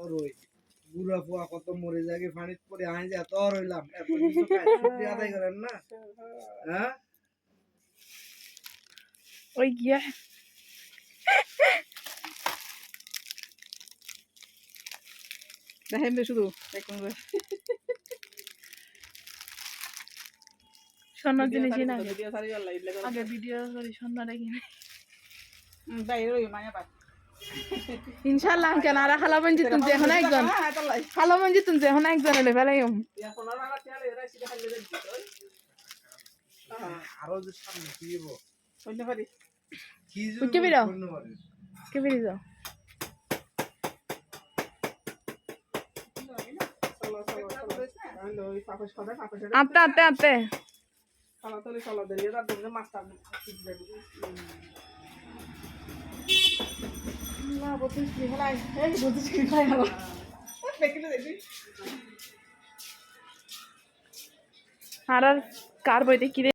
তোর ওই বুড়া ফুয়া কত মরে যাগে পানিত পরে আই যা তোর হইলাম এত কিছু আদায় করেন না। হ্যাঁ? ওই গিয়া। দেখেন তো শুধু দেখুন না আগে। আগে ভিডিও করি দেখি ইনশাল্লাহ কেন আর খালা মঞ্জি তুলছে এখন একজন। খালা মঞ্জি তুলছে এখন একজন এলে ফেলাই যে সামনে কি যে বেরো। অন্য কে আর কার বইতে কিরে